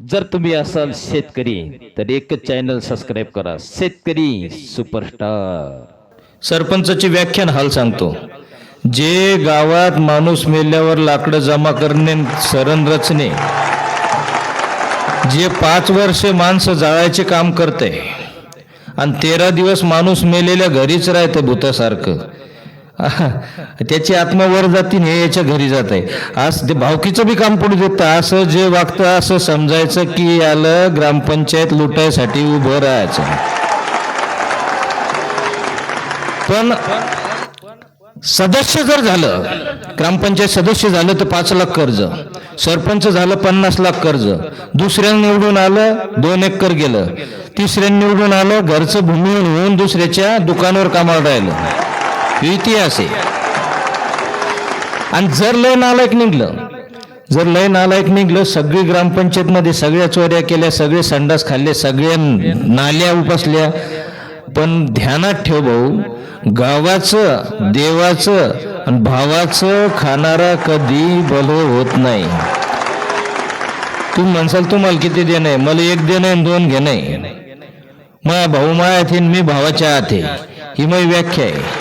जर तुम्ही असाल शेतकरी तर एकच चॅनल सबस्क्राईब करा. शेतकरी सुपरस्टार सरपंचाचे व्याख्यान हाल सांगतो. जे गावात माणूस मेल्यावर लाकडं जमा करणे सरण रचणे जे पाच वर्ष माणसं जाळायचे काम करते आणि तेरा दिवस माणूस मेलेल्या घरीच राहते भूतासारखं त्याची आत्मा वर जातीन हे याच्या घरी जात आहे. आज ते भावकीचं बी काम पडू देतं असं जे वागतं असं समजायचं की आलं ग्रामपंचायत लुटायसाठी उभं राहायचं. पण सदस्य जर झालं ग्रामपंचायत सदस्य झालं तर पाच लाख कर्ज सरपंच झालं पन्नास लाख कर्ज दुसऱ्या निवडून आलं दोन एकर गेलं तिसऱ्या निवडून आलं घरचं भूमी होऊन दुसऱ्याच्या दुकानावर कामाला राहिलं. इतिहास आहे. आणि जर लय नालायक निघलं जर लय नालायक निघलं सगळी ग्रामपंचायतमध्ये सगळ्या चोऱ्या केल्या सगळे संडास खाल्ले सगळ्या नाल्या उपसल्या पण ध्यानात ठेव भाऊ गावाचं देवाचं आणि भावाचं खाणारा कधी भलो होत नाही. तुम्ही म्हणसाल तुम्हाला किती देणं आहे? मला एक देणं आहे आणि दोन घेणं आहे. माया भाऊ माया मी भावाच्या आत आहे. ही माझी व्याख्या आहे.